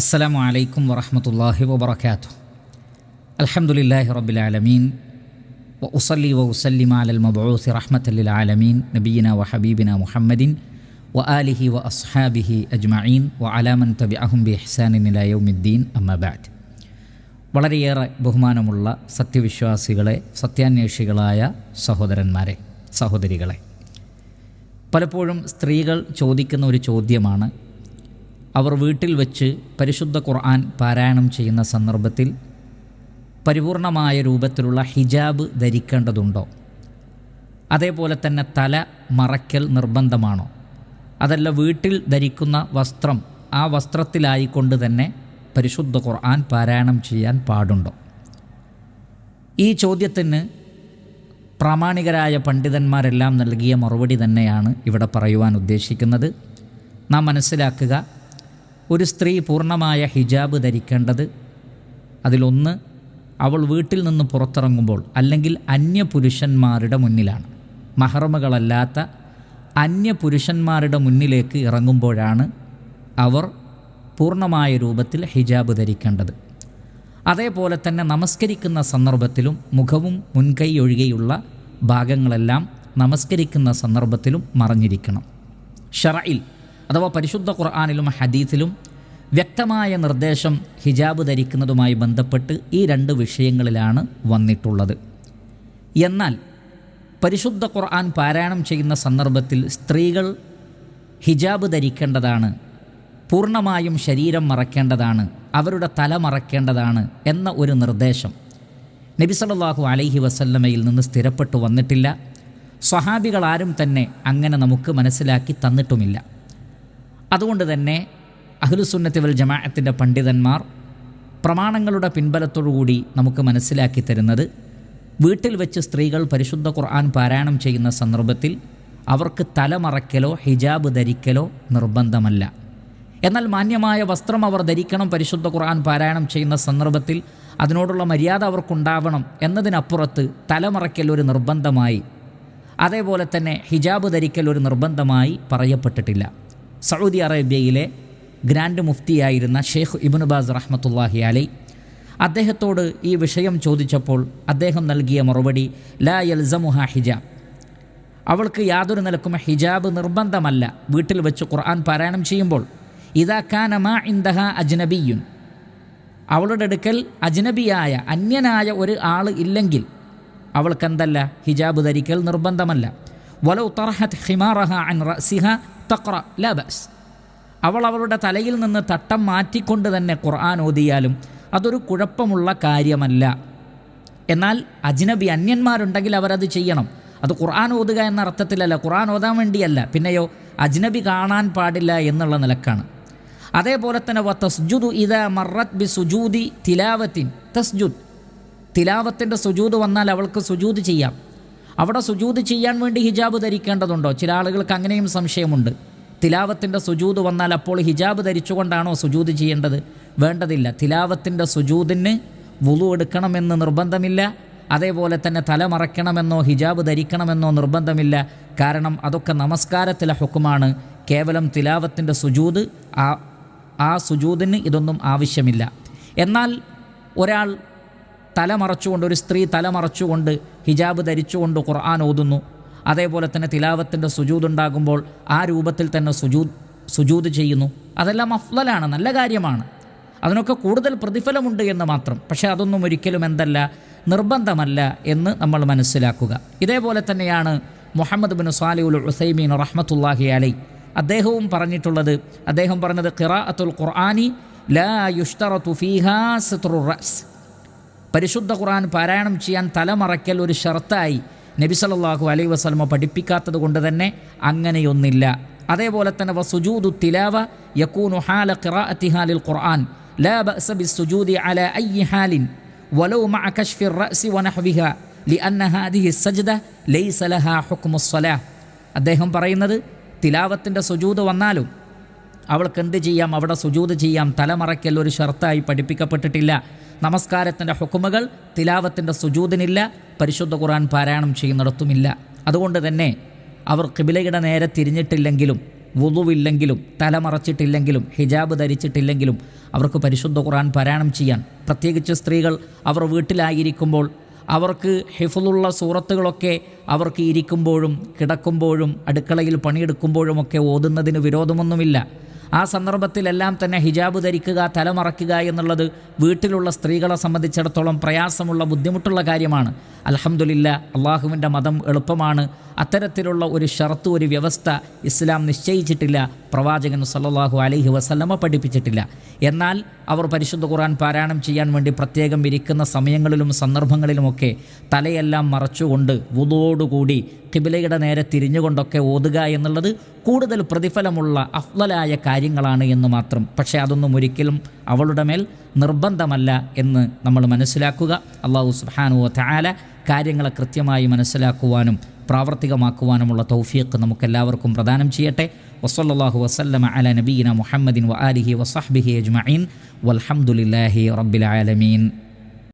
അസ്സലാമു അലൈക്കും വറഹമത്തല്ലാഹി വബർക്കാത്തു അലഹമുല്ലാഹി റബ്ബിൽ ആലമീൻ. ഉസല്ലി വ അലൽ മബൂസി റഹ്മത്തല്ലിൽ ആലമീൻ. നബീന വ ഹബീബിന മുഹമ്മദിൻ വ ആലിഹി വ അസ്ഹാബിഹി അജ്മഈൻ. വ അലാമൻ തബി അഹുംബി ഹ്സാനിനിലായൗമിദ്ദീൻ അമ്മബാദ് വളരെയേറെ ബഹുമാനമുള്ള സത്യവിശ്വാസികളെ സത്യാന്വേഷികളായ സഹോദരന്മാരെ സഹോദരികളെ. പലപ്പോഴും സ്ത്രീകൾ ചോദിക്കുന്ന ഒരു ചോദ്യമാണ് അവർ വീട്ടിൽ വച്ച് പരിശുദ്ധ ഖുർആൻ പാരായണം ചെയ്യുന്ന സന്ദർഭത്തിൽ പരിപൂർണമായ രൂപത്തിലുള്ള ഹിജാബ് ധരിക്കേണ്ടതുണ്ടോ? അതേപോലെ തന്നെ തല മറയ്ക്കൽ നിർബന്ധമാണോ? അതല്ല വീട്ടിൽ ധരിക്കുന്ന വസ്ത്രം ആ വസ്ത്രത്തിലായിക്കൊണ്ട് തന്നെ പരിശുദ്ധ ഖുർആൻ പാരായണം ചെയ്യാൻ പാടുണ്ടോ? ഈ ചോദ്യത്തിന് പ്രാമാണികരായ പണ്ഡിതന്മാരെല്ലാം നൽകിയ മറുപടി തന്നെയാണ് ഇവിടെ പറയുവാൻ ഉദ്ദേശിക്കുന്നത്. നാം മനസ്സിലാക്കുക ഒരു സ്ത്രീ പൂർണമായ ഹിജാബ് ധരിക്കേണ്ടത് അതിലൊന്ന് അവൾ വീട്ടിൽ നിന്ന് പുറത്തിറങ്ങുമ്പോൾ അല്ലെങ്കിൽ അന്യപുരുഷന്മാരുടെ മുന്നിലാണ്. മഹറമകളല്ലാത്ത അന്യപുരുഷന്മാരുടെ മുന്നിലേക്ക് ഇറങ്ങുമ്പോഴാണ് അവർ പൂർണമായ രൂപത്തിൽ ഹിജാബ് ധരിക്കേണ്ടത്. അതേപോലെ തന്നെ നമസ്കരിക്കുന്ന സന്ദർഭത്തിലും മുഖവും മുൻകൈ ഒഴികെയുള്ള ഭാഗങ്ങളെല്ലാം നമസ്കരിക്കുന്ന സന്ദർഭത്തിലും മറഞ്ഞിരിക്കണം. ഷറയിൽ അഥവാ പരിശുദ്ധ ഖുർആാനിലും ഹദീസിലും വ്യക്തമായ നിർദ്ദേശം ഹിജാബ് ധരിക്കുന്നതുമായി ബന്ധപ്പെട്ട് ഈ രണ്ട് വിഷയങ്ങളിലാണ് വന്നിട്ടുള്ളത്. എന്നാൽ പരിശുദ്ധ ഖുർആൻ പാരായണം ചെയ്യുന്ന സന്ദർഭത്തിൽ സ്ത്രീകൾ ഹിജാബ് ധരിക്കേണ്ടതാണ് പൂർണമായും ശരീരം മറക്കേണ്ടതാണ് അവരുടെ തല മറക്കേണ്ടതാണ് എന്ന ഒരു നിർദ്ദേശം നബി സല്ലല്ലാഹു അലൈഹി വസല്ലമയിൽ നിന്ന് സ്ഥിരപ്പെട്ടു വന്നിട്ടില്ല. സ്വഹാബികളാരും തന്നെ അങ്ങനെ നമുക്ക് മനസ്സിലാക്കി തന്നിട്ടുമില്ല. അതുകൊണ്ട് തന്നെ അഹ്ലുസുന്നത്തി വൽ ജമാഅത്തിന്റെ പണ്ഡിതന്മാർ പ്രമാണങ്ങളുടെ പിൻബലത്തോടുകൂടി നമുക്ക് മനസ്സിലാക്കി തരുന്നത് വീട്ടിൽ വെച്ച് സ്ത്രീകൾ പരിശുദ്ധ ഖുർആൻ പാരായണം ചെയ്യുന്ന സന്ദർഭത്തിൽ അവർക്ക് തലമറയ്ക്കലോ ഹിജാബ് ധരിക്കലോ നിർബന്ധമല്ല. എന്നാൽ മാന്യമായ വസ്ത്രം അവർ ധരിക്കണം പരിശുദ്ധ ഖുർആൻ പാരായണം ചെയ്യുന്ന സന്ദർഭത്തിൽ അതിനോടുള്ള മര്യാദ അവർക്കുണ്ടാവണം എന്നതിനപ്പുറത്ത് തലമറയ്ക്കൽ ഒരു നിർബന്ധമായി അതേപോലെ തന്നെ ഹിജാബ് ധരിക്കൽ ഒരു നിർബന്ധമായി പറയപ്പെട്ടിട്ടില്ല. സൗദി അറേബ്യയിലെ ഗ്രാൻഡ് മുഫ്തിയായിരുന്ന ഷെയ്ഖ് ഇബിനുബാസ് റഹ്മത്തുല്ലാഹി അലൈ അദ്ദേഹത്തോട് ഈ വിഷയം ചോദിച്ചപ്പോൾ അദ്ദേഹം നൽകിയ മറുപടി ലാ യൽസമുഹ ഹിജാബ്. അവൾക്ക് യാതൊരു നിലക്കും ഹിജാബ് നിർബന്ധമല്ല. വീട്ടിൽ വെച്ച് ഖുർആൻ പാരായണം ചെയ്യുമ്പോൾ ഇതാ കാനമ ഇന്ദഹ അജ്നബിയുൻ. അവളുടെ അടുക്കൽ അജ്നബിയായ അന്യനായ ഒരു ആൾ ഇല്ലെങ്കിൽ അവൾക്കെന്തല്ല? ഹിജാബ് ധരിക്കൽ നിർബന്ധമല്ല. വലൗ തർഹത് ഹിമാറഹ അൻ റസിഹ തക്ര ലബസ് അവൾ അവളുടെ തലയിൽ നിന്ന് തട്ടം മാറ്റിക്കൊണ്ട് തന്നെ ഖുർആൻ ഓതിയാലും അതൊരു കുഴപ്പമുള്ള കാര്യമല്ല. എന്നാൽ അജ്നബി അന്യന്മാരുണ്ടെങ്കിൽ അവരത് ചെയ്യണം. അത് ഖുർആൻ ഓതുക എന്ന അർത്ഥത്തിലല്ല. ഖുർആൻ ഓതാൻ വേണ്ടിയല്ല. പിന്നെയോ അജ്നബി കാണാൻ പാടില്ല എന്നുള്ള നിലക്കാണ്. അതേപോലെ തന്നെ വ തസ്ജുദു ഇത മറത് ബി സുജൂദി തിലാവത്തിൻ. തസ്ജുദ്. തിലാവത്തിന്റെ സുജൂദ് വന്നാൽ അവൾക്ക് സുജൂദ് ചെയ്യാം. അവിടെ സുജൂത് ചെയ്യാൻ വേണ്ടി ഹിജാബ് ധരിക്കേണ്ടതുണ്ടോ? ചില ആളുകൾക്ക് അങ്ങനെയും സംശയമുണ്ട്. തിലാവത്തിന്റെ സുജൂത് വന്നാൽ അപ്പോൾ ഹിജാബ് ധരിച്ചുകൊണ്ടാണോ സുജൂത് ചെയ്യേണ്ടത്? വേണ്ടതില്ല. തിലാവത്തിന്റെ സുജൂതിന് വുളു എടുക്കണമെന്ന് നിർബന്ധമില്ല. അതേപോലെ തന്നെ തല മറയ്ക്കണമെന്നോ ഹിജാബ് ധരിക്കണമെന്നോ നിർബന്ധമില്ല. കാരണം അതൊക്കെ നമസ്കാരത്തിലെ ഹുക്കുമാണ്. കേവലം തിലാവത്തിന്റെ സുജൂത് ആ ആ സുജൂതിന് ഇതൊന്നും ആവശ്യമില്ല. എന്നാൽ ഒരാൾ തലമറച്ചുകൊണ്ട് ഒരു സ്ത്രീ തലമറച്ചുകൊണ്ട് ഹിജാബ് ധരിച്ചുകൊണ്ട് ഖുർആൻ ഓതുന്നു. അതേപോലെ തന്നെ തിലാവത്തിന്റെ ഉണ്ടാകുമ്പോൾ ആ രൂപത്തിൽ തന്നെ സുജൂദ് സുജൂദ് ചെയ്യുന്നു. അതെല്ലാം അഫ്ലലാണ് നല്ല കാര്യമാണ്. അതിനൊക്കെ കൂടുതൽ പ്രതിഫലമുണ്ട് എന്ന് മാത്രം. പക്ഷേ അതൊന്നും ഒരിക്കലും എന്തല്ല നിർബന്ധമല്ല എന്ന് നമ്മൾ മനസ്സിലാക്കുക. ഇതേപോലെ തന്നെയാണ് മുഹമ്മദ് ബിൻ സാലിഉൽ ഉസൈമീൻ റഹ്മത്തുല്ലാഹി അലൈ. അദ്ദേഹവും പറഞ്ഞിട്ടുള്ളത് അദ്ദേഹം പറഞ്ഞത് ഖിറാഅത്തുൽ ഖുർആനി ലാ യുഷ്തറ ഫീഹാ സിത്റു റസ് പരിശുദ്ധ ഖുർആൻ പാരായണം ചെയ്യാൻ തലമറയ്ക്കൽ ഒരു ഷർത്തായി നബി സല്ലല്ലാഹു അലൈഹി വസല്ലമ പഠിപ്പിക്കാത്തത് കൊണ്ട് തന്നെ അങ്ങനെയൊന്നില്ല. അതേപോലെ തന്നെ വസുജൂദു തിലാവ യക്കൂനു ഹാല ഖിറാഅത്തിഹാലിൽ ഖുർആൻ. അലാ സ്വലാഹ് അദ്ദേഹം പറയുന്നത് തിലാവത്തിന്റെ സുജൂത് വന്നാലും അവൾക്ക് എന്ത് ചെയ്യാം? അവിടെ സുജൂത് ചെയ്യാം. തലമറയ്ക്കൽ ഒരു ഷർത്തായി പഠിപ്പിക്കപ്പെട്ടിട്ടില്ല. നമസ്കാരത്തിന്റെ ഹുക്കുമകൾ തിലാവത്തിന്റെ സുജൂതിനില്ല പരിശുദ്ധ ഖുർആൻ പാരായണം ചെയ്യുന്നിടത്തുമില്ല. അതുകൊണ്ട് തന്നെ അവർ കിബിലയുടെ നേരെ തിരിഞ്ഞിട്ടില്ലെങ്കിലും വുതുവില്ലെങ്കിലും തലമറച്ചിട്ടില്ലെങ്കിലും ഹിജാബ് ധരിച്ചിട്ടില്ലെങ്കിലും അവർക്ക് പരിശുദ്ധ ഖുർആൻ പാരായണം ചെയ്യാൻ. പ്രത്യേകിച്ച് സ്ത്രീകൾ അവർ വീട്ടിലായിരിക്കുമ്പോൾ അവർക്ക് ഹിഫുള്ള സൂറത്തുകളൊക്കെ അവർക്ക് ഇരിക്കുമ്പോഴും കിടക്കുമ്പോഴും അടുക്കളയിൽ പണിയെടുക്കുമ്പോഴുമൊക്കെ ഓതുന്നതിന് വിരോധമൊന്നുമില്ല. ആ സന്ദർഭത്തിലെല്ലാം തന്നെ ഹിജാബ് ധരിക്കുക തലമറയ്ക്കുക എന്നുള്ളത് വീട്ടിലുള്ള സ്ത്രീകളെ സംബന്ധിച്ചിടത്തോളം പ്രയാസമുള്ള ബുദ്ധിമുട്ടുള്ള കാര്യമാണ്. അലഹമുല്ല അള്ളാഹുവിന്റെ മതം എളുപ്പമാണ്. അത്തരത്തിലുള്ള ഒരു ഷർത്ത് ഒരു വ്യവസ്ഥ ഇസ്ലാം നിശ്ചയിച്ചിട്ടില്ല. പ്രവാചകൻ സല്ലാഹു അലൈഹി വസല്ലമ പഠിപ്പിച്ചിട്ടില്ല. എന്നാൽ അവർ പരിശുദ്ധ ഖുർആൻ പാരായണം ചെയ്യാൻ വേണ്ടി പ്രത്യേകം ഇരിക്കുന്ന സമയങ്ങളിലും സന്ദർഭങ്ങളിലുമൊക്കെ തലയെല്ലാം മറച്ചുകൊണ്ട് വുതോടുകൂടി കിബിലയുടെ നേരെ തിരിഞ്ഞുകൊണ്ടൊക്കെ ഓതുക എന്നുള്ളത് കൂടുതൽ പ്രതിഫലമുള്ള അഫ്ലലായ കാര്യങ്ങളാണ് എന്ന് മാത്രം. പക്ഷേ അതൊന്നും ഒരിക്കലും അവളുടെ മേൽ നിർബന്ധമല്ല എന്ന് നമ്മൾ മനസ്സിലാക്കുക. അള്ളാഹു സുബ്ഹാനഹു താല കാര്യങ്ങളെ കൃത്യമായി മനസ്സിലാക്കുവാനും പ്രാവർത്തികമാക്കുവാനുമുള്ള തൗഫീഖ് നമുക്കെല്ലാവർക്കും പ്രദാനം ചെയ്യട്ടെ. വസല്ലാഹു വസല്ലമ അല നബീന മുഹമ്മദിൻ വ ആലിഹി വസഹ്ബിഹി അജ്മീൻ വൽഹംദുലില്ലാഹി റബ്ബിൽ ആലമീൻ.